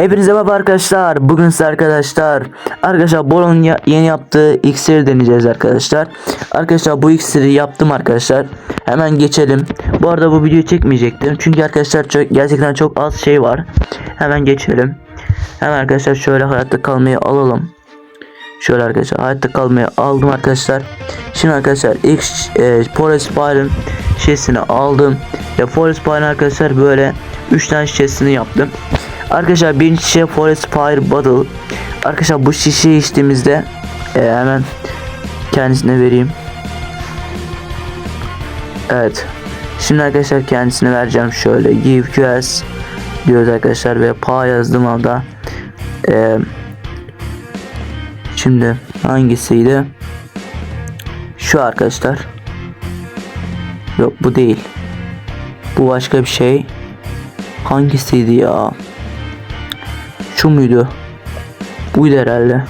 Hepinize merhaba arkadaşlar. Bugün size arkadaşlar arkadaşlar Boron'un ya- yeni yaptığı iksiri deneyeceğiz arkadaşlar. Arkadaşlar bu iksiri yaptım arkadaşlar. Hemen geçelim. Bu arada bu videoyu çekmeyecektim. Çünkü arkadaşlar çok, gerçekten çok az şey var. Hemen geçelim. Hemen arkadaşlar şöyle hayatta kalmayı alalım. Şöyle arkadaşlar hayatta kalmayı aldım arkadaşlar. Şimdi arkadaşlar ilk e, Forest Fire'ın şişesini aldım. Ve Forest Fire arkadaşlar böyle 3 tane şişesini yaptım. Arkadaşlar birinci şişe Forest Fire Bottle. Arkadaşlar bu şişeyi içtiğimizde e, hemen kendisine vereyim. Evet. Şimdi arkadaşlar kendisine vereceğim şöyle give QS diyoruz arkadaşlar ve pa yazdım anda. Eee Şimdi hangisiydi? Şu arkadaşlar. Yok bu değil. Bu başka bir şey. Hangisiydi ya? Şu muydu? Buydu herhalde.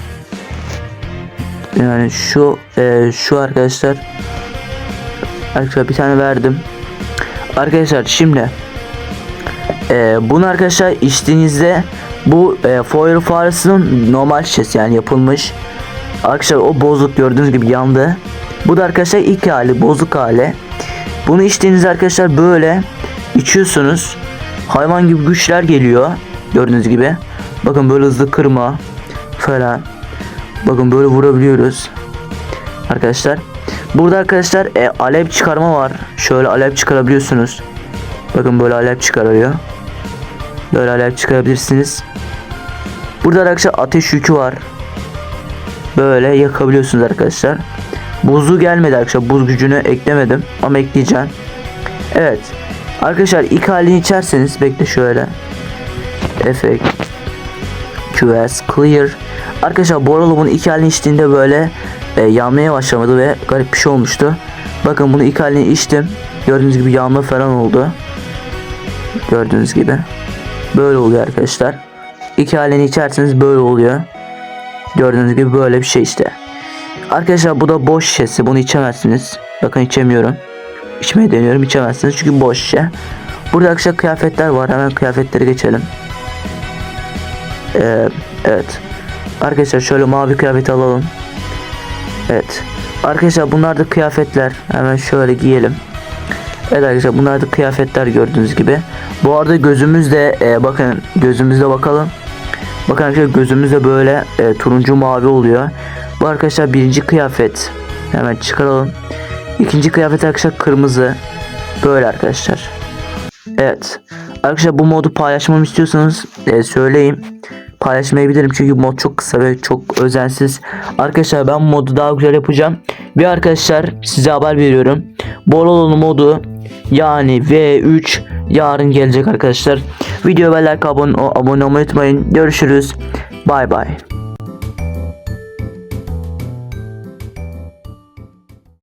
Yani şu e, şu arkadaşlar. Arkadaşlar bir tane verdim. Arkadaşlar şimdi e, bunu arkadaşlar içtiğinizde bu e, foil faresinin normal şişesi yani yapılmış. Arkadaşlar o bozuk gördüğünüz gibi yandı. Bu da arkadaşlar ilk hali bozuk hali. Bunu içtiğinizde arkadaşlar böyle içiyorsunuz. Hayvan gibi güçler geliyor. Gördüğünüz gibi. Bakın böyle hızlı kırma falan. Bakın böyle vurabiliyoruz. Arkadaşlar. Burada arkadaşlar e, alev çıkarma var. Şöyle alev çıkarabiliyorsunuz. Bakın böyle alev çıkarıyor. Böyle alev çıkarabilirsiniz. Burada arkadaşlar ateş yükü var. Böyle yakabiliyorsunuz arkadaşlar. Buzu gelmedi arkadaşlar. Buz gücünü eklemedim ama ekleyeceğim. Evet. Arkadaşlar ilk halini içerseniz bekle şöyle. Effect QS Clear. Arkadaşlar Boralo bunu ilk halini içtiğinde böyle e, yanmaya başlamadı ve garip bir şey olmuştu. Bakın bunu ilk halini içtim. Gördüğünüz gibi yanma falan oldu. Gördüğünüz gibi. Böyle oluyor arkadaşlar. İki halini içerseniz böyle oluyor. Gördüğünüz gibi böyle bir şey işte. Arkadaşlar bu da boş şişesi. Bunu içemezsiniz. Bakın içemiyorum. İçmeyi deniyorum içemezsiniz çünkü boş şişe. Burada arkadaşlar kıyafetler var. Hemen kıyafetleri geçelim. Ee, evet. Arkadaşlar şöyle mavi kıyafet alalım. Evet. Arkadaşlar bunlar da kıyafetler. Hemen şöyle giyelim. Evet arkadaşlar bunlar da kıyafetler gördüğünüz gibi. Bu arada gözümüzde e, bakın gözümüzde bakalım. Bakın arkadaşlar gözümüzde böyle e, turuncu mavi oluyor. Bu arkadaşlar birinci kıyafet. Hemen çıkaralım. İkinci kıyafet arkadaşlar kırmızı. Böyle arkadaşlar. Evet. Arkadaşlar bu modu paylaşmamı istiyorsanız e, söyleyeyim. Paylaşmayabilirim çünkü mod çok kısa ve çok özensiz. Arkadaşlar ben modu daha güzel yapacağım. Ve arkadaşlar size haber veriyorum. Bolololu modu yani V3 yarın gelecek arkadaşlar. Video ve like abone, abone olmayı unutmayın. Görüşürüz. Bay bay.